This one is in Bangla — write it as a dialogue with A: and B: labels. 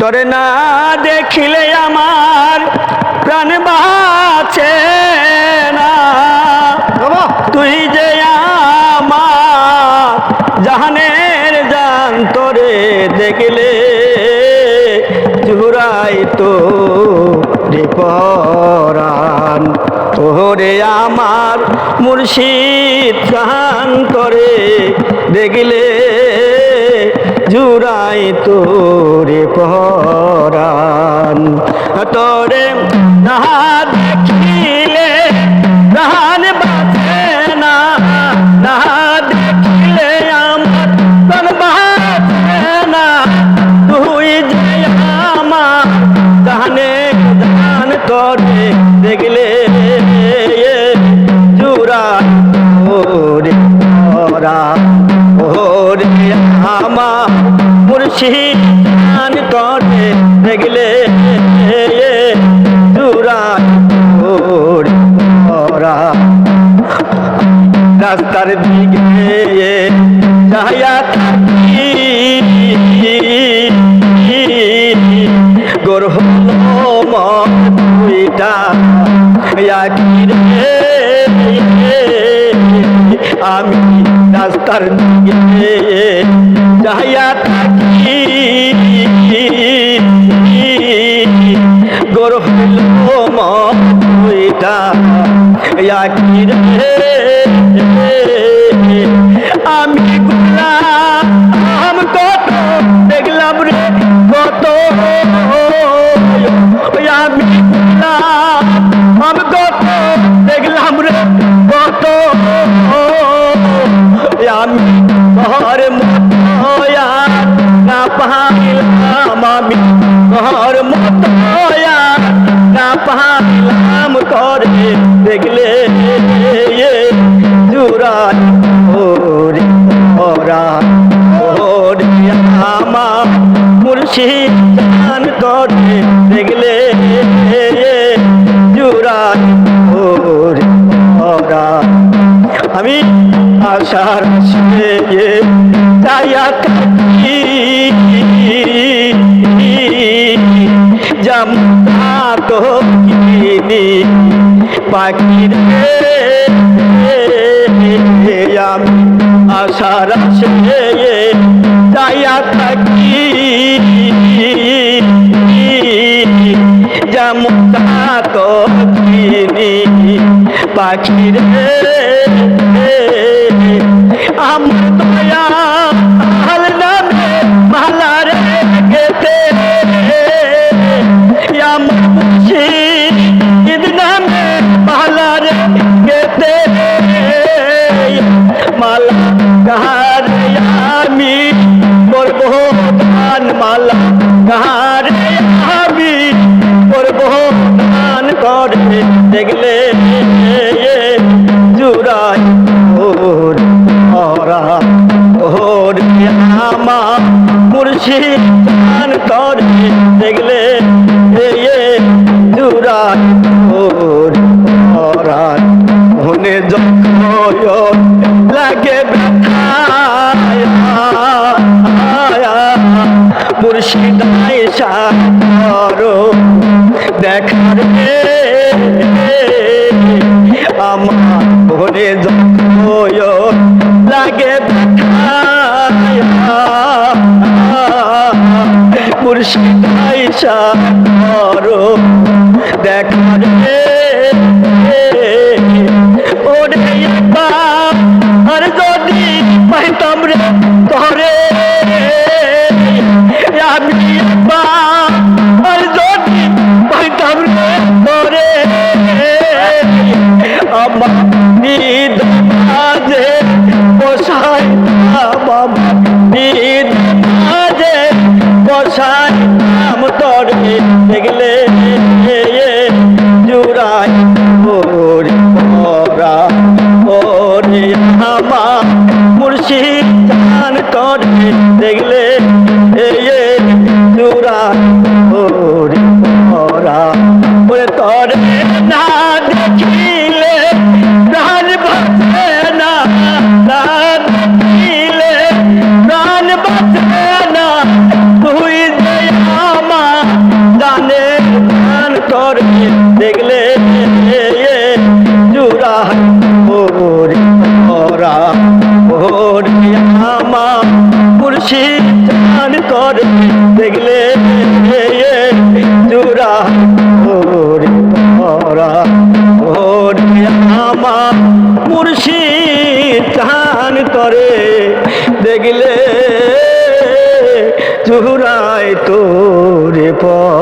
A: তোরে না দেখিলে আমার প্রাণ বাঁচে না। তুই যে আমার জাহানের জান তোরে দেখলে জুরাই তো রে পরাণ ওরে আমার মুর্শিদ জাহান তোরে দেখলে জুরাই তোরে পরাণ গোর হলো মইটা রে। আমি রাস্তার দিকে ছায়া থাকি। গোর হলো মইটা রে। আমি গুলাম কত, দেখলাম রে কত। ঘর মতো না পাইলাম আমি। ঘর মতো না পাইলাম করে দেখলে চাইয়া থাকি জামা তো কিনি পাখির আমি আশার সে চাইয়া থাকি যেমন তো কিনি আমার দয়া দেখলে করো। দেখার ওরে বাপ আর যদি পাইতাম রে তরে আমি আর যদি পাইতাম রে তরে আমার নিদ আজে বসাই বাবা চুরাই তোরে পরা